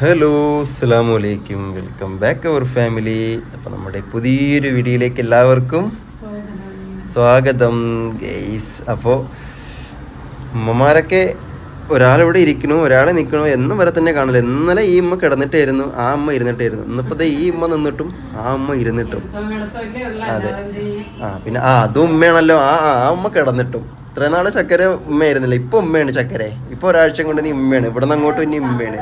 Hello അസ്സാമു അലൈക്കും welcome back അവർ family അപ്പോൾ നമ്മുടെ പുതിയൊരു വീഡിയോയിലേക്ക് എല്ലാവർക്കും സ്വാഗതം ഗെയ്സ് അപ്പോൾ ഉമ്മമാരൊക്കെ ഒരാളിവിടെ ഇരിക്കണു ഒരാൾ നിൽക്കണു എന്നും വരെ തന്നെ കാണില്ല ഇന്നലെ ഈ ഉമ്മ കിടന്നിട്ടായിരുന്നു ആ അമ്മ ഇരുന്നിട്ടായിരുന്നു. ഇന്നിപ്പോൾ ഈ ഉമ്മ നിന്നിട്ടും ആ അമ്മ ഇരുന്നിട്ടും. അതെ. ആ പിന്നെ ആ അതും ഉമ്മയാണല്ലോ. ആ ആ, ആ ഉമ്മ കിടന്നിട്ടും. ഇത്രയും നാൾ ചക്കര ഉമ്മയായിരുന്നില്ല? ഇപ്പൊ ഉമ്മയാണ് ചക്കര. ഇപ്പൊ ഒരാഴ്ച കൊണ്ട് നീ ഉമ്മയാണ്. ഇവിടെ നിന്ന് അങ്ങോട്ട് ഇനി ഉമ്മയാണ്.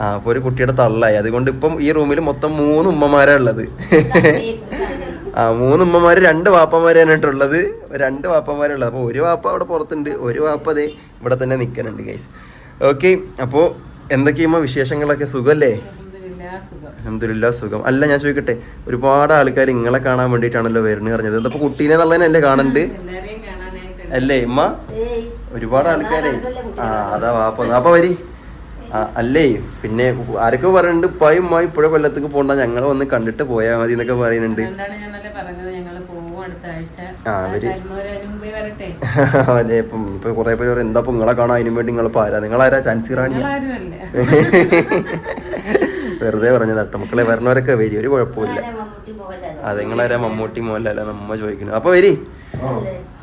ആ അപ്പൊ ഒരു കുട്ടിയുടെ തള്ളായി. അതുകൊണ്ട് ഇപ്പം ഈ റൂമിൽ മൊത്തം മൂന്ന് ഉമ്മമാരാ ഉള്ളത്. ആ മൂന്ന് ഉമ്മമാര് രണ്ട് വാപ്പമാരാണ് ഉള്ളത് രണ്ട് വാപ്പമാരുള്ളത്. അപ്പൊ ഒരു വാപ്പ അവിടെ പുറത്തുണ്ട് ഒരു വാപ്പ അതെ ഇവിടെ തന്നെ നിൽക്കുന്നുണ്ട് ഗൈസ് ഓക്കെ അപ്പോൾ എന്തൊക്കെയുമ്മ വിശേഷങ്ങളൊക്കെ? സുഖല്ലേ? അലഹമില്ല സുഖം. അല്ല ഞാൻ ചോദിക്കട്ടെ ഒരുപാട് ആൾക്കാർ ഇങ്ങളെ കാണാൻ വേണ്ടിയിട്ടാണല്ലോ വരുന്നത് പറഞ്ഞത്. എന്തപ്പോ കുട്ടീനെ തള്ളേനല്ലേ കാണണ്ട്? അല്ലേ ഇമ്മ ഒരുപാട് ആൾക്കാരെ. ആ അതാ വാപ്പ. അപ്പൊ വരി. അല്ലേ? പിന്നെ ആരൊക്കെ പറയുന്നുണ്ട് ഉപ്പായും ഉമ്മായി ഇപ്പോഴെ കൊല്ലത്തേക്ക് പോണ്ട ഞങ്ങൾ വന്ന് കണ്ടിട്ട് പോയാൽ മതി എന്നൊക്കെ പറയുന്നുണ്ട്. ആ, അവര്- അല്ലേ ഇപ്പം ഇപ്പൊ കുറെ പേര് പറയും എന്താ ഇപ്പൊ നിങ്ങളെ കാണാൻ അതിനു വേണ്ടി നിങ്ങൾ പാരാ നിങ്ങളാരാ? ചാൻസി റാണി വെറുതെ പറഞ്ഞ തട്ടമക്കളെ വരണവരൊക്കെ വരി ഒരു കുഴപ്പമില്ല അതെ നിങ്ങളാരാ? മമ്മൂട്ടി മോലല്ല നമ്മ ചോദിക്കണു അപ്പൊ വരി.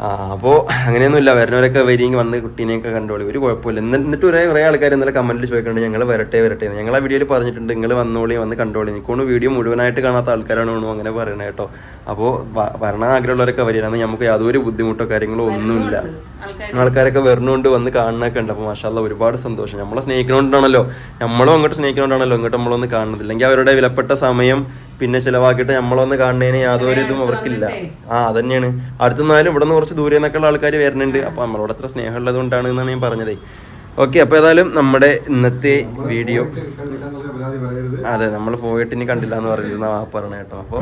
ആ അപ്പോൾ അങ്ങനെയൊന്നുമില്ല. വരുന്നവരൊക്കെ വരികയും വന്ന് കുട്ടീനെയൊക്കെ കണ്ടോളി ഒരു കുഴപ്പമില്ല. എന്നി- എന്നിട്ട് ഒരേ കുറേ ആൾക്കാർ ഇന്നലെ കമന്റിൽ ചോദിക്കുന്നുണ്ട് ഞങ്ങൾ വരട്ടെ വരട്ടെ എന്ന്. ഞങ്ങൾ ആ വീഡിയോയിൽ പറഞ്ഞിട്ടുണ്ട് നിങ്ങൾ വന്നോളി വന്ന് കണ്ടോളി. എനിക്കൊന്ന് വീഡിയോ മുഴുവനായിട്ട് കാണാത്ത ആൾക്കാരാണ് വേണോ അങ്ങനെ പറയണേ കേട്ടോ. അപ്പോൾ വരണ ആഗ്രഹമുള്ളവരൊക്കെ വരികയാണ് നമുക്ക് യാതൊരു ബുദ്ധിമുട്ടോ കാര്യങ്ങളോ ഒന്നുമില്ല. ആൾക്കാരൊക്കെ വരണോണ്ട് വന്ന് കാണണൊക്കെ ഉണ്ട്. അപ്പോൾ മാഷാല്ല ഒരുപാട് സന്തോഷം. നമ്മളെ സ്നേഹിക്കണോണ്ടാണല്ലോ. നമ്മളും അങ്ങോട്ട് സ്നേഹിക്കണോണ്ടാണല്ലോ ഇങ്ങോട്ട് നമ്മളൊന്ന് കാണുന്നത്. അല്ലെങ്കിൽ അവരുടെ വിലപ്പെട്ട സമയം പിന്നെ ചിലവാക്കിയിട്ട് നമ്മളൊന്ന് കാണുന്നതിന് യാതൊരു ഇതും അവർക്കില്ല. ആ അതന്നെയാണ്. അടുത്തുനിന്നാലും ഇവിടെ നിന്ന് കുറച്ച് ദൂരെ നിന്നൊക്കെയുള്ള ആൾക്കാർ വരുന്നുണ്ട്. അപ്പോൾ നമ്മളോട് അത്ര സ്നേഹമുള്ളത് കൊണ്ടാണ് എന്നാണ് ഞാൻ പറഞ്ഞത്. ഓക്കെ അപ്പോൾ ഏതായാലും നമ്മുടെ ഇന്നത്തെ വീഡിയോ അതെ നമ്മൾ പോയിട്ട് ഇനി കണ്ടില്ല എന്ന് പറഞ്ഞിരുന്ന ആ പറഞ്ഞ കേട്ടോ. അപ്പോൾ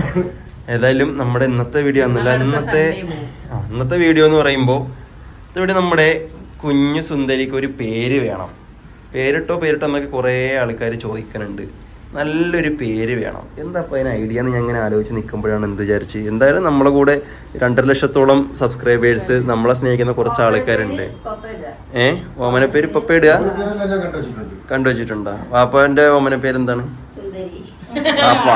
ഏതായാലും നമ്മുടെ ഇന്നത്തെ വീഡിയോ എന്നല്ല ഇന്നത്തെ ഇന്നത്തെ വീഡിയോ എന്ന് പറയുമ്പോൾ ഇവിടെ നമ്മുടെ കുഞ്ഞു സുന്ദരിക്ക് ഒരു പേര് വേണം. പേരിട്ടോ പേരിട്ടോ എന്നൊക്കെ കുറേ ആൾക്കാർ ചോദിക്കുന്നുണ്ട് നല്ലൊരു പേര് വേണം. എന്താ അപ്പോൾ അതിന് ഐഡിയ എന്ന് ഞാൻ ഇങ്ങനെ ആലോചിച്ച് നിൽക്കുമ്പോഴാണ് എന്ത് വിചാരിച്ച്? എന്തായാലും നമ്മളെ കൂടെ രണ്ടര ലക്ഷത്തോളം സബ്സ്ക്രൈബേഴ്സ് നമ്മളെ സ്നേഹിക്കുന്ന കുറച്ച് ആൾക്കാരുണ്ട്. ഏ? ഓമന പേര് ഇപ്പൊ ഇടുക? കണ്ടു വെച്ചിട്ടുണ്ടോ? വാപ്പാന്റെ ഓമന പേര് എന്താണ്? വാപ്പ.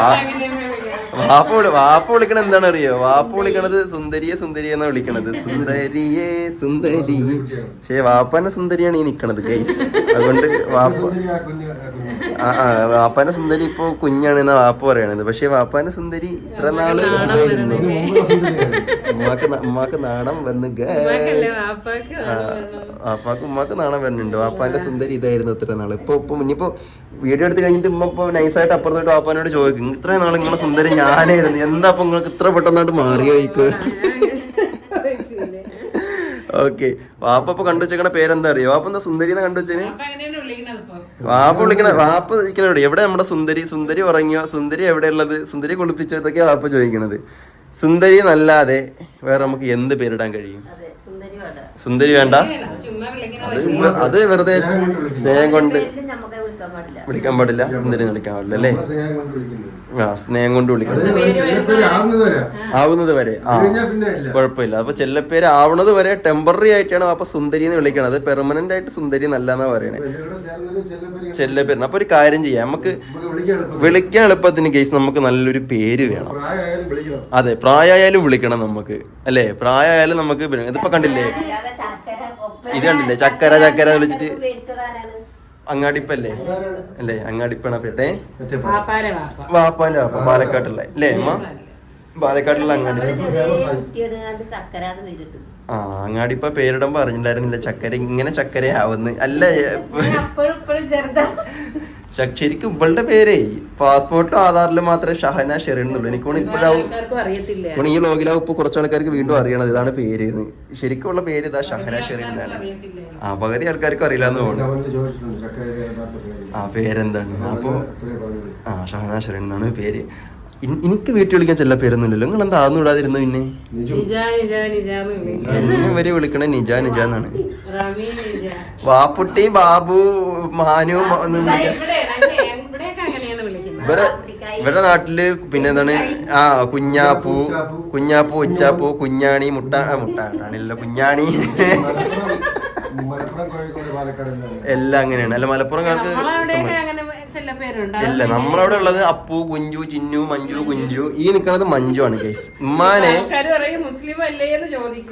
വാപ്പ വിളി- വാപ്പ വിളിക്കണ എന്താണ് അറിയോ വാപ്പ വിളിക്കണത് സുന്ദരിയെ സുന്ദരിയെ എന്നാ വിളിക്കണത്. സുന്ദരിയെ സുന്ദരി. പക്ഷേ വാപ്പാന്റെ സുന്ദരിയാണ് ഈ നിക്കണത് ഗൈസ് അതുകൊണ്ട് വാപ്പ വാപ്പാന്റെ സുന്ദരി ഇപ്പൊ കുഞ്ഞാണ് എന്നാ വാപ്പ പറയണത്. പക്ഷെ വാപ്പാന്റെ സുന്ദരി ഇത്ര നാൾ ഇതായിരുന്നു ഉമ്മാക്ക് ഉമ്മാക്ക് നാണം വന്ന് വാപ്പാക്ക് ഉമ്മാക്ക് നാണം വരുന്നുണ്ട് വാപ്പാന്റെ സുന്ദരി ഇതായിരുന്നു ഇത്ര നാൾ. ഇപ്പൊ ഇപ്പൊ ഇനിയിപ്പോ വീഡിയോ എടുത്ത് കഴിഞ്ഞിട്ട് ഉമ്മ ഇപ്പൊ നൈസായിട്ട് അപ്പുറത്തോട്ട് വാപ്പാനോട് ചോദിക്കും ഇത്രയും നാൾ നിങ്ങളെ സുന്ദരി ഞാനായിരുന്നു. എന്താ അപ്പൊ നിങ്ങൾക്ക് ഇത്ര പെട്ടെന്നായിട്ട് മാറിയോ ചോദിക്കും ഓക്കെ വാപ്പ ഇപ്പൊ കണ്ടുവച്ചേക്കണ പേരെന്താ അറിയോ? വാപ്പ എന്താ സുന്ദരി എന്ന് വെച്ചേന് അപ്പൊ അങ്ങനെയാണ് വിളിക്കുന്നത് ഇപ്പൊ വാപ്പ വിളിക്കണ വാപ്പ ഇരിക്കണ എവിടെ എവിടെ നമ്മുടെ സുന്ദരി? സുന്ദരി ഉറങ്ങിയോ? സുന്ദരി എവിടെ ഉള്ളത് സുന്ദരി കുളിപ്പിച്ചോ? ഇതൊക്കെയാ വാപ്പ ചോദിക്കണത്. സുന്ദരി നല്ലാതെ വേറെ നമുക്ക് എന്ത് പേരിടാൻ കഴിയും? സുന്ദരി വേണ്ട. അത് അത് വെറുതെ സ്നേഹം കൊണ്ട് നമുക്ക് വിളിക്കാൻ പാടില്ല. സുന്ദരി വിളിക്കാൻ പാടില്ല അല്ലേ? സ്നേഹം കൊണ്ട് വിളിക്കണം. ആവുന്നത് വരെ. ആ. കുഴപ്പമില്ല. അപ്പൊ ചെല്ലപ്പേര് ആവണത് വരെ ടെമ്പററി ആയിട്ടാണ് അപ്പൊ സുന്ദരി എന്ന് വിളിക്കണത്. പെർമനന്റ് ആയിട്ട് സുന്ദരി എന്നല്ലാന്നാ പറയണേ. ചെല്ലപ്പേരിന് അപ്പൊ ഒരു കാര്യം ചെയ്യാം. നമുക്ക് വിളിക്കാൻ എളുപ്പത്തിന്. കേസ് നമുക്ക് നല്ലൊരു പേര് വേണം. അതെ പ്രായമായാലും വിളിക്കണം നമുക്ക്. അല്ലേ? പ്രായമായാലും നമുക്ക് ഇതിപ്പോ കണ്ടില്ലേ? ഇത് കണ്ടില്ലേ? ചക്കര ചക്കര വിളിച്ചിട്ട്? അങ്ങാടിപ്പല്ലേ? അല്ലേ അങ്ങാടിപ്പണ പേട്ടെ വാപ്പാന്റെ വാപ്പ പാലക്കാട്ടുള്ള അല്ലേ അമ്മ? പാലക്കാട്ടുള്ള അങ്ങാടി. ആ അങ്ങാടിപ്പ പേരിടുമ്പോ അറിഞ്ഞിട്ടുണ്ടായിരുന്നില്ല. ചക്കര ഇങ്ങനെ ചക്കര ആവുന്നു അല്ല ഇപ്പോഴും ശരിക്കും ഇവളുടെ പേരേ പാസ്പോർട്ടിലും ആധാറിലും മാത്രമേ ഷഹന ഷെറിൻ എന്നുള്ളൂ. എനിക്കോണ് ഇപ്പോഴാവും ഈ ലോകിലാവും ഇപ്പൊ കുറച്ച് ആൾക്കാർക്ക് വീണ്ടും അറിയണത് ഇതാണ് പേര്. എന്ന് ശരിക്കുള്ള പേര് ഇതാ ഷഹന ഷെറിൻ എന്നാണ്. ആ പകുതി ആൾക്കാർക്ക് അറിയില്ല എന്ന് തോന്നുന്നു. ആ പേരെന്താണ്? അപ്പൊ ആ ഷഹന ഷെറിൻ എന്നാണ് പേര്. എനിക്ക് വീട്ടിൽ വിളിക്കാൻ ചില പേരൊന്നുമില്ലല്ലോ. നിങ്ങൾ എന്താ അതൊന്നും ഇടാതിരുന്നു പിന്നെ? ഇവർ വിളിക്കണ നിജ നിജ എന്നാണ്. വാപ്പുട്ടി ബാബു മാനു ഇവരെ ഇവരുടെ നാട്ടിൽ പിന്നെ എന്താണ്? ആ കുഞ്ഞാപ്പു കുഞ്ഞാപ്പു. ഉച്ചാപ്പു കുഞ്ഞാണി മുട്ട മുട്ടാണില്ല മുട്ട ആണല്ലോ കുഞ്ഞാണി. എല്ലാം അങ്ങനെയാണ്. അല്ല മലപ്പുറംകാർക്ക് ഇല്ല നമ്മളവിടെ ഉള്ളത് അപ്പു കുഞ്ചു ചിന്നു മഞ്ജു കുഞ്ചു. ഈ നിൽക്കുന്നത് മഞ്ജു ആണ് ഗൈസ് ഉമ്മാനെ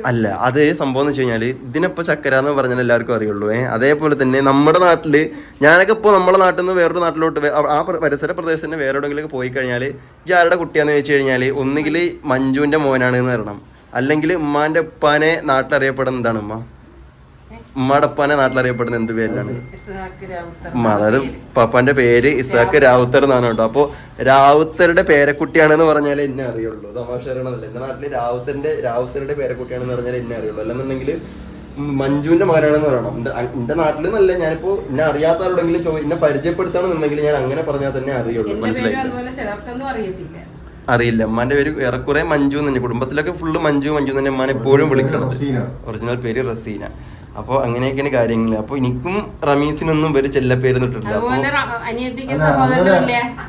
അല്ലേ? അത് സംഭവം എന്ന് വെച്ച് കഴിഞ്ഞാൽ ഇതിനിപ്പോ ചക്കര എന്ന് പറഞ്ഞാൽ എല്ലാവർക്കും അറിയുള്ളൂ. ഏഹ് അതേപോലെ തന്നെ നമ്മുടെ നാട്ടിൽ ഞാനൊക്കെ ഇപ്പോൾ നമ്മുടെ നാട്ടിൽ നിന്ന് വേറൊരു നാട്ടിലോട്ട് ആ പ്ര- പരിസര പ്രദേശത്തിന് വേറെ എവിടെയെങ്കിലും പോയി കഴിഞ്ഞാൽ ഈ ആരുടെ കുട്ടിയാന്ന് വെച്ച് കഴിഞ്ഞാൽ ഒന്നുകിൽ മഞ്ജുവിന്റെ മോനാണ് എന്ന് പറയണം. അല്ലെങ്കിൽ ഉമ്മാന്റെ ഉപ്പാനെ നാട്ടിലറിയപ്പെടുന്നതാണ് ഉമ്മ. ഉമ്മയുടെ ഉപ്പാനെ നാട്ടിലറിയപ്പെടുന്ന എന്ത് പേരിലാണ്? അതായത് പപ്പാന്റെ പേര് ഇസാക്ക് രാവുത്തർ എന്നാണ് കേട്ടോ. അപ്പൊ രാവുത്തരുടെ പേരക്കുട്ടിയാണെന്ന് പറഞ്ഞാൽ എന്നെ അറിയുള്ളൂ. തമാശ അറിയണമെന്നല്ല എന്റെ നാട്ടിൽ രാവുത്തറിന്റെ രാവുത്തരുടെ പേരക്കുട്ടിയാണെന്ന് പറഞ്ഞാൽ എന്നെ അറിയുള്ളൂ. അല്ലെന്നുണ്ടെങ്കിൽ മഞ്ജുവിന്റെ മകനാണെന്ന് പറയണം. എന്റെ നാട്ടിൽ നല്ല ഞാനിപ്പോ എന്നെ അറിയാത്ത ആരോടെങ്കിലും ചോ എന്നെ പരിചയപ്പെടുത്താണെന്നുണ്ടെങ്കിൽ ഞാൻ അങ്ങനെ പറഞ്ഞാൽ തന്നെ അറിയുള്ളൂ. മനസ്സിലായി അറിയില്ല. അമ്മാന്റെ പേര് ഏറെക്കുറെ മഞ്ജു എന്ന് തന്നെ. കുടുംബത്തിലൊക്കെ ഫുള്ള് മഞ്ജു മഞ്ജു തന്നെ അമ്മാനെ എപ്പോഴും വിളിക്കണം ഒറിജിനൽ പേര് റസീന. അപ്പോൾ അങ്ങനെയൊക്കെയാണ് കാര്യങ്ങൾ അപ്പോൾ എനിക്കും റമീസിനൊന്നും ഒരു ചെല്ല പേര് ഇട്ടിട്ടില്ല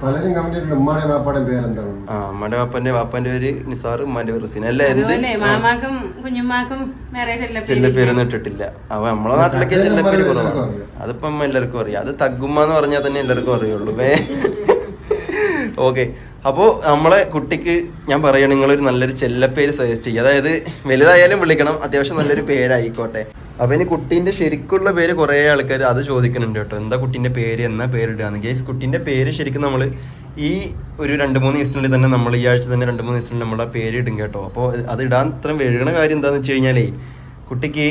പലരും കമന്റ് ഉമ്മാടെ മാപ്പാടെ പേരെന്താണ്? ആ അമ്മയുടെ വാപ്പന്റെ വാപ്പന്റെ പേര് നിസാർ ഉമ്മാന്റെ പേര് റസീന. അല്ല എന്ത്? മാമാക്കും കുഞ്ഞുമാക്കും ഇട്ടിട്ടില്ല അപ്പൊ നമ്മളെ നാട്ടിലൊക്കെ ചക്കര ചെല്ല പേര് ഉമ്മാനെ കുറവാണ് അതിപ്പം അമ്മ എല്ലാവർക്കും അറിയാം. അത് തഗ്ഗുമ്മ എന്ന് പറഞ്ഞാൽ തന്നെ എല്ലാവർക്കും അറിയുള്ളൂ. വേ. ഓക്കെ. അപ്പോൾ നമ്മളെ കുട്ടിക്ക് ഞാൻ പറയുകയാണ് നിങ്ങളൊരു നല്ലൊരു ചെല്ലപ്പേര് സജസ്റ്റ് ചെയ്യുക. അതായത് വലുതായാലും വിളിക്കണം. അത്യാവശ്യം നല്ലൊരു പേരായിക്കോട്ടെ. അപ്പൊ ഇനി കുട്ടീന്റെ ശരിക്കുള്ള പേര് കുറേ ആൾക്കാർ അത് ചോദിക്കുന്നുണ്ട് കേട്ടോ. എന്താ കുട്ടീന്റെ പേര് എന്നാ പേരിടുകയെന്ന് ഗേസ് കുട്ടീന്റെ പേര് ശരിക്കും നമ്മൾ ഈ ഒരു രണ്ട് മൂന്ന് ദിവസത്തിനുള്ളിൽ തന്നെ നമ്മൾ ഈ ആഴ്ച തന്നെ രണ്ട് മൂന്ന് ദിവസത്തിനുള്ളിൽ നമ്മൾ ആ പേര് ഇടും കേട്ടോ. അപ്പോൾ അത് ഇടാൻ ഇത്രയും വഴുകണ കാര്യം എന്താണെന്ന് വെച്ച് കഴിഞ്ഞാലേ കുട്ടിക്ക്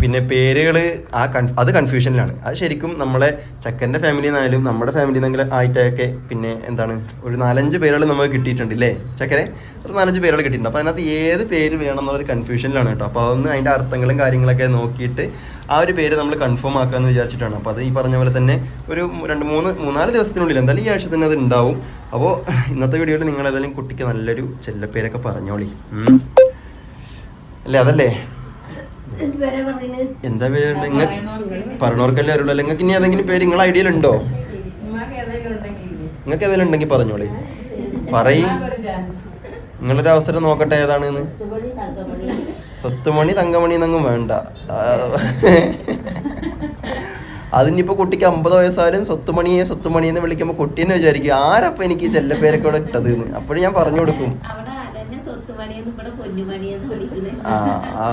പിന്നെ പേരുകൾ ആ കൺ അത് കൺഫ്യൂഷനിലാണ് അത് ശരിക്കും നമ്മളെ ചക്കന്റെ ഫാമിലി നിന്നായാലും നമ്മുടെ ഫാമിലി നിന്നെങ്കിലും ആയിട്ടൊക്കെ പിന്നെ എന്താണ് ഒരു നാലഞ്ച് പേരുകൾ നമുക്ക് കിട്ടിയിട്ടുണ്ട് ഇല്ലേ ചക്കരെ ഒരു നാലഞ്ച് പേരുകൾ കിട്ടിയിട്ടുണ്ട്. അപ്പോൾ അതിനകത്ത് ഏത് പേര് വേണം എന്നുള്ളൊരു കൺഫ്യൂഷനിലാണ് കേട്ടോ. അപ്പോൾ അതൊന്ന് അതിന്റെ അർത്ഥങ്ങളും കാര്യങ്ങളൊക്കെ നോക്കിയിട്ട് ആ ഒരു പേര് നമ്മൾ കൺഫേം ആക്കാമെന്ന് വിചാരിച്ചിട്ടാണ്. അപ്പോൾ അത് ഈ പറഞ്ഞ പോലെ തന്നെ ഒരു രണ്ട് മൂന്ന് മൂന്നാൽ ദിവസത്തിനുള്ളിൽ എന്തായാലും ഈ ആഴ്ച തന്നെ അത് ഉണ്ടാവും അപ്പോൾ ഇന്നത്തെ വീഡിയോയിൽ നിങ്ങൾ ഏതായാലും കുട്ടിക്ക് നല്ലൊരു ചെല്ലപ്പേരൊക്കെ പറഞ്ഞോളി. അല്ലേ? അതല്ലേ? എന്താ പേര് നിങ്ങൾ പറഞ്ഞവർക്കല്ലേ അറിയുള്ളൂ നിങ്ങൾക്ക് ഇനി ഏതെങ്കിലും പേര് നിങ്ങളെ ഐഡിയയിൽ ഉണ്ടോ? നിങ്ങൾക്ക് ഏതെങ്കിലും ഉണ്ടെങ്കിൽ പറഞ്ഞോളി. പറയും. നിങ്ങളൊരു അവസരം നോക്കട്ടെ ഏതാണെന്ന്. സ്വത്തുമണി തങ്കമണി എന്നങ്ങും വേണ്ട. അതിനിപ്പോ കുട്ടിക്ക് അമ്പത് വയസ്സായാലും സ്വത്തുമണിയെ സ്വത്തുമണി എന്ന് വിളിക്കുമ്പോൾ കുട്ടീനെ വിചാരിക്കും ആരപ്പ എനിക്ക് ചെല്ലപ്പേരൊക്കെ ഇവിടെ ഇട്ടത്? എന്ന്. അപ്പോഴും ഞാൻ പറഞ്ഞു കൊടുക്കും.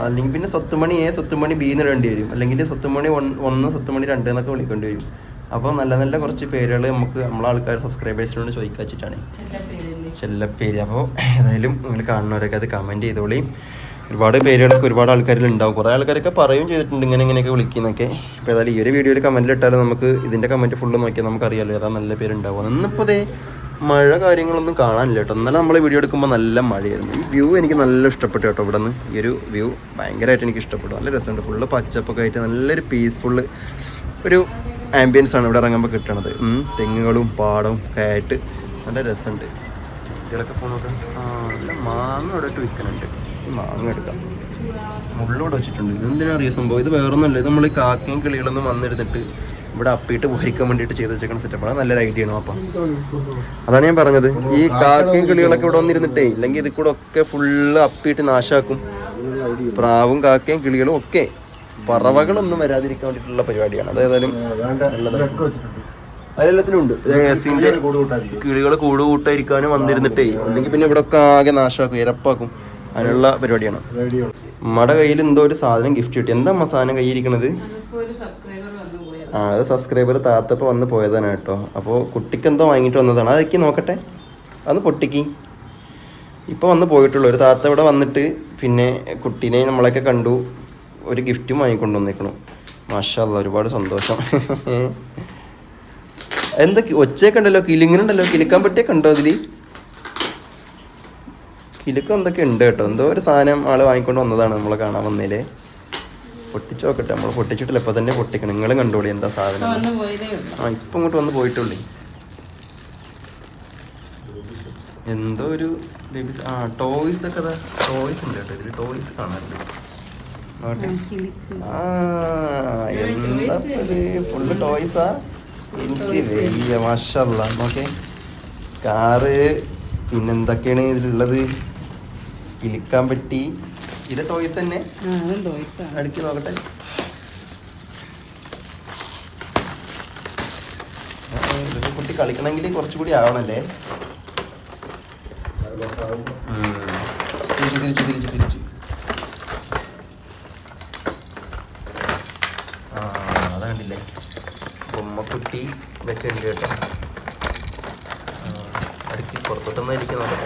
അല്ലെങ്കിൽ പിന്നെ സ്വത്തുമണി എ സ്വത്തുമണി ബി എന്ന് ഇടേണ്ടി വരും. അല്ലെങ്കിൽ സ്വത്തുമണി ഒന്ന് സ്വത്തുമണി രണ്ട് എന്നൊക്കെ വിളിക്കേണ്ടി വരും. അപ്പോൾ നല്ല നല്ല കുറച്ച് പേരുകൾ നമുക്ക് നമ്മളെ ആൾക്കാർ സബ്സ്ക്രൈബേഴ്സിനോട് ചോദിക്കാൻ വെച്ചിട്ടാണ്. ചെല്ല പേര് ചെല്ലപ്പേര്. അപ്പോൾ ഏതായാലും നിങ്ങൾ കാണുന്നവരൊക്കെ അത് കമന്റ് ചെയ്തോളി. ഒരുപാട് പേരുകളൊക്കെ ഒരുപാട് ആൾക്കാരിൽ ഉണ്ടാവും. കുറേ ആൾക്കാരൊക്കെ പറയും ചെയ്തിട്ടുണ്ട് ഇങ്ങനെ ഇങ്ങനെയൊക്കെ വിളിക്കുന്നൊക്കെ. അപ്പോൾ ഏതായാലും ഈ ഒരു വീഡിയോയിൽ കമന്റിൽ ഇട്ടാലും നമുക്ക് ഇതിന്റെ കമന്റ് ഫുള്ള് നോക്കിയാൽ നമുക്കറിയാമല്ലോ ഏതാ നല്ല പേരുണ്ടാവും ഇന്നിപ്പോൾ ദേ മഴ കാര്യങ്ങളൊന്നും കാണാനില്ല കേട്ടോ. ഇന്നലെ നമ്മൾ വീഡിയോ എടുക്കുമ്പോൾ നല്ല മഴയായിരുന്നു. ഈ വ്യൂ എനിക്ക് നല്ല ഇഷ്ടപ്പെട്ടു കേട്ടോ ഇവിടെ നിന്ന് ഈ ഒരു വ്യൂ ഭയങ്കരമായിട്ട് എനിക്ക് ഇഷ്ടപ്പെട്ടു. നല്ല രസമുണ്ട്. ഫുള്ള് പച്ചപ്പൊക്കെ ആയിട്ട് നല്ലൊരു പീസ്ഫുള്ള് ഒരു ആംബിയൻസ് ആണ് ഇവിടെ ഇറങ്ങുമ്പോൾ കിട്ടണത്. തെങ്ങുകളും പാടവും ഒക്കെ ആയിട്ട് നല്ല രസമുണ്ട്. കുട്ടികളൊക്കെ പോകുന്നത് ആ നല്ല മാങ്ങ ഇവിടെ ഇട്ട് വിൽക്കുന്നുണ്ട് മാങ്ങ എടുക്കാം. മുള്ളോടെ വെച്ചിട്ടുണ്ട്. ഇതെന്തിനാ അറിയാം സംഭവം? ഇത് വേറൊന്നുമല്ല. ഇത് നമ്മൾ കാക്കയും കിളികളൊന്നും വന്നെടുത്തിട്ട് ഇവിടെ അപ്പിയിട്ട് പോയിക്കാൻ വേണ്ടിയിട്ട് ചെയ്ത് വെച്ചേക്കുന്ന സെറ്റപ്പാണ് നല്ലൊരു ഐഡിയ ആണ് അപ്പം. അതാണ് ഞാൻ പറഞ്ഞത്. ഈ കാക്കയും കിളികളൊക്കെ ഇവിടെ വന്നിരുന്നിട്ടേ ഇല്ലെങ്കിൽ ഇതിൽ കൂടെ ഒക്കെ ഫുള്ള് അപ്പിയിട്ട് നാശാക്കും. പ്രാവും കാക്കയും കിളികളും ഒക്കെ. പറവകളൊന്നും വരാതിരിക്കാൻ വേണ്ടിട്ടുള്ള പരിപാടിയാണ്. അതേതായാലും അതിലെല്ലാത്തിനും ഉണ്ട്. കിളികൾ കൂട് കൂട്ടായിരിക്കാനും വന്നിരുന്നിട്ടേ അല്ലെങ്കിൽ പിന്നെ ഇവിടെ ഒക്കെ ആകെ നാശമാക്കും ഇരപ്പാക്കും. അതിനുള്ള പരിപാടിയാണ്. മട കയ്യിൽ എന്തോ ഒരു സാധനം ഗിഫ്റ്റ് കിട്ടി. എന്താ സാധനം കയ്യിരിക്കണത് ആ അത് സബ്സ്ക്രൈബർ താത്തപ്പോൾ വന്ന് പോയതാണ് കേട്ടോ. അപ്പോൾ കുട്ടിക്ക് എന്തോ വാങ്ങിയിട്ട് വന്നതാണ്. അതൊക്കെ നോക്കട്ടെ. അന്ന് പൊട്ടിക്ക്. ഇപ്പോൾ വന്ന് പോയിട്ടുള്ളൂ. ഒരു താത്ത ഇവിടെ വന്നിട്ട് പിന്നെ കുട്ടീനെ നമ്മളൊക്കെ കണ്ടു. ഒരു ഗിഫ്റ്റും വാങ്ങിക്കൊണ്ട് വന്നേക്കണു. മാഷല്ല ഒരുപാട് സന്തോഷം. എന്താ ഒച്ചയൊക്കെ ഉണ്ടല്ലോ? കിലിങ്ങനുണ്ടല്ലോ? കിലുക്കാൻ പറ്റിയൊക്കെ കണ്ടോ അതിൽ കിലുക്കം എന്തൊക്കെ ഉണ്ട് കേട്ടോ? എന്തോ ഒരു സാധനം ആൾ വാങ്ങിക്കൊണ്ട് വന്നതാണ് നമ്മളെ കാണാൻ വന്നേലേ. പൊട്ടിച്ചു നോക്കട്ടെ നമ്മൾ പൊട്ടിച്ചിട്ടില്ല. ഇപ്പൊ തന്നെ പൊട്ടിക്കണം. നിങ്ങളും കണ്ടോളി എന്താ സാധനം. ആ ഇപ്പൊ ഇങ്ങോട്ട് വന്ന് പോയിട്ടുള്ളേ. എന്തോ ഒരു ബേബീസ് ആ ടോയ്സ് ഒക്കെ അതാ ടോയ്സ് ഉണ്ട് കേട്ടോ. ഇതിൽ ടോയ്സ് കാണാറുണ്ട് ആ എന്താ ഫുള്ള് ടോയ്സാ എനിക്ക് വലിയ മാഷല്ല. നോക്കേ. കാറ് പിന്നെന്തൊക്കെയാണ് ഇതിലുള്ളത്? കിളിക്കാൻ പറ്റി ഇത് ടോയ്സ് തന്നെ. അടുക്കി നോക്കട്ടെ. ഇതൊക്കെ കുട്ടി കളിക്കണമെങ്കിൽ കുറച്ചുകൂടി ആവണല്ലേ? തിരിച്ചു തിരിച്ചു തിരിച്ചു തിരിച്ചു. ആ അതാ കണ്ടില്ലേ? ബൊമ്മക്കുട്ടി ഇതൊക്കെ കേട്ടോ. ആ, അടുക്കി പുറത്തോട്ടൊന്നും ഇരിക്കുന്നുണ്ടോ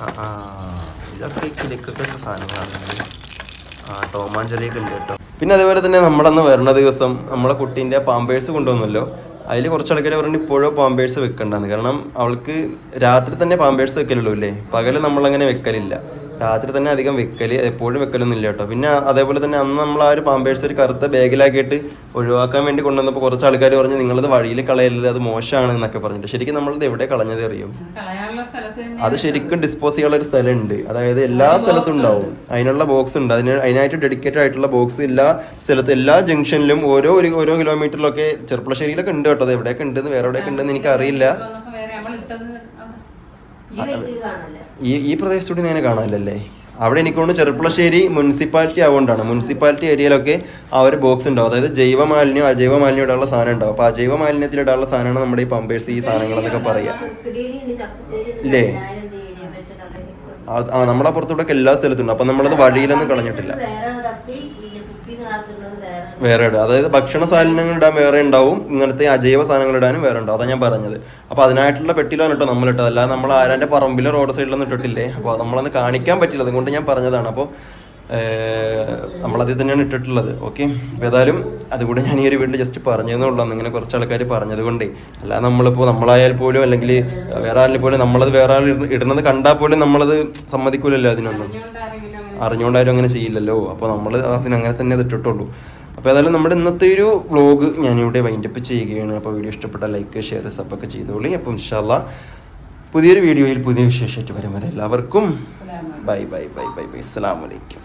ആ ആ. ഇതൊക്കെ കിടക്കൊക്കെ സാധനങ്ങളാണ് ആ ടോമാഞ്ചലിയൊക്കെ ഉണ്ട് കേട്ടോ. പിന്നെ അതേപോലെ തന്നെ നമ്മളന്ന് വരുന്ന ദിവസം നമ്മളെ കുട്ടീന്റെ പാമ്പേഴ്സ് കൊണ്ടുവന്നല്ലോ. അതിൽ കുറച്ച് ആൾക്കാർ പറഞ്ഞു ഇപ്പോഴോ പാമ്പേഴ്സ് വെക്കണ്ടെന്ന്. കാരണം അവൾക്ക് രാത്രി തന്നെ പാമ്പേഴ്സ് വെക്കലുള്ളൂ അല്ലേ? പകൽ നമ്മളങ്ങനെ വെക്കലില്ല. രാത്രി തന്നെ അധികം വെക്കൽ എപ്പോഴും വെക്കലൊന്നും ഇല്ല കേട്ടോ. പിന്നെ അതേപോലെ തന്നെ അന്ന് നമ്മൾ ആ ഒരു പാമ്പേഴ്സ് ഒരു കറുത്ത ബാഗിലാക്കിയിട്ട് ഒഴിവാക്കാൻ വേണ്ടി കൊണ്ടുവന്നപ്പോൾ കുറച്ച് ആൾക്കാർ പറഞ്ഞു നിങ്ങളത് വഴിയിൽ കളയരുത് അത് മോശമാണ് എന്നൊക്കെ പറഞ്ഞിട്ട്. ശരിക്കും നമ്മളത് എവിടെ കളഞ്ഞത് അറിയും? അത് ശരിക്കും ഡിസ്പോസ് ചെയ്യാനുള്ള ഒരു സ്ഥലമുണ്ട്. അതായത് എല്ലാ സ്ഥലത്തും ഉണ്ടാവും. അതിനുള്ള ബോക്സ് ഉണ്ട്. അതിന് അതിനായിട്ട് ഡെഡിക്കേറ്റഡ് ആയിട്ടുള്ള ബോക്സ് എല്ലാ സ്ഥലത്തും എല്ലാ ജംഗ്ഷനിലും ഓരോ ഒരു ഓരോ കിലോമീറ്ററിലൊക്കെ ചെറുപ്പളശ്ശേരിയിലൊക്കെ ഉണ്ട് കേട്ടോ. അത് എവിടെയൊക്കെ ഉണ്ടെന്ന് വേറെ എവിടെയൊക്കെ ഉണ്ടെന്ന് എനിക്ക് അറിയില്ല ഈ ഈ പ്രദേശത്തൂടെ ഞാൻ കാണാനില്ലല്ലേ? അവിടെ എനിക്ക് തോന്നുന്നു ചെറുപ്പുളശ്ശേരി മുനിസിപ്പാലിറ്റി ആവുകൊണ്ടാണ് മുനിസിപ്പാലിറ്റി ഏരിയയിലൊക്കെ ആ ഒരു ബോക്സ് ഉണ്ടാവും. അതായത് ജൈവ മാലിന്യം അജൈവ മാലിന്യം ഇടാനുള്ള സാധനം ഉണ്ടാവും. അപ്പോൾ അജൈവ മാലിന്യത്തിൽ ഇടാനുള്ള സാധനമാണ് നമ്മുടെ ഈ പമ്പേഴ്സ് ഈ സാധനങ്ങൾ എന്നൊക്കെ പറയാ. ഇല്ലേ? ആ നമ്മുടെ അപ്പുറത്തൂടെ എല്ലാ സ്ഥലത്തും ഉണ്ട് അപ്പം നമ്മളത് വഴിയിലൊന്നും കളഞ്ഞിട്ടില്ല. വേറെ ഇടാം അതായത് ഭക്ഷണ സാധനങ്ങൾ ഇടാൻ വേറെ ഉണ്ടാവും. ഇങ്ങനത്തെ അജൈവ സാധനങ്ങൾ ഇടാനും വേറെ ഉണ്ടാവും. അതാ ഞാൻ പറഞ്ഞത്. അപ്പോൾ അതിനായിട്ടുള്ള പെട്ടിയിലാണ് കേട്ടോ നമ്മൾ ഇട്ടത്. അല്ലാതെ നമ്മൾ ആരാന്റെ പറമ്പിലോ റോഡ് സൈഡിലൊന്നും ഇട്ടിട്ടില്ലേ? അപ്പോൾ നമ്മളന്ന് കാണിക്കാൻ പറ്റില്ല. അതുകൊണ്ട് ഞാൻ പറഞ്ഞതാണ്. അപ്പോൾ നമ്മളതിൽ തന്നെയാണ് ഇട്ടിട്ടുള്ളത്. ഓക്കെ അപ്പോൾ ഏതായാലും അതുകൂടെ ഞാൻ ഈ ഒരു വീട്ടിൽ ജസ്റ്റ് പറഞ്ഞതെന്നുള്ളൂ ഉള്ളൂ. അന്ന് ഇങ്ങനെ കുറച്ച് ആൾക്കാർ പറഞ്ഞത് കൊണ്ടേ. അല്ലാതെ നമ്മളിപ്പോൾ നമ്മളായാൽ പോലും അല്ലെങ്കിൽ വേറെ ആളിൽ പോലും നമ്മളത് വേറെ ആൾ ഇടുന്നത് കണ്ടാൽ പോലും നമ്മളത് സമ്മതിക്കൂലല്ലോ അതിനൊന്നും. അറിഞ്ഞുകൊണ്ടാരും അങ്ങനെ ചെയ്യില്ലല്ലോ. അപ്പോൾ നമ്മൾ അതിനങ്ങനെ തന്നെ അത് ഇട്ടിട്ടുള്ളൂ. അപ്പോൾ ഏതായാലും നമ്മുടെ ഇന്നത്തെ ഒരു വ്ളോഗ് ഞാനിവിടെ വൈൻഡപ്പ് ചെയ്യുകയാണ്. അപ്പോൾ വീഡിയോ ഇഷ്ടപ്പെട്ട ലൈക്ക് ഷെയർ സബൊക്കെ ചെയ്തോളി. അപ്പം ഇൻഷാല്ല പുതിയൊരു വീഡിയോയിൽ പുതിയ വിശേഷമായിട്ട് വരും. വരെ എല്ലാവർക്കും. Bye bye bye bye bye. അസ്സലാമു അലൈക്കും.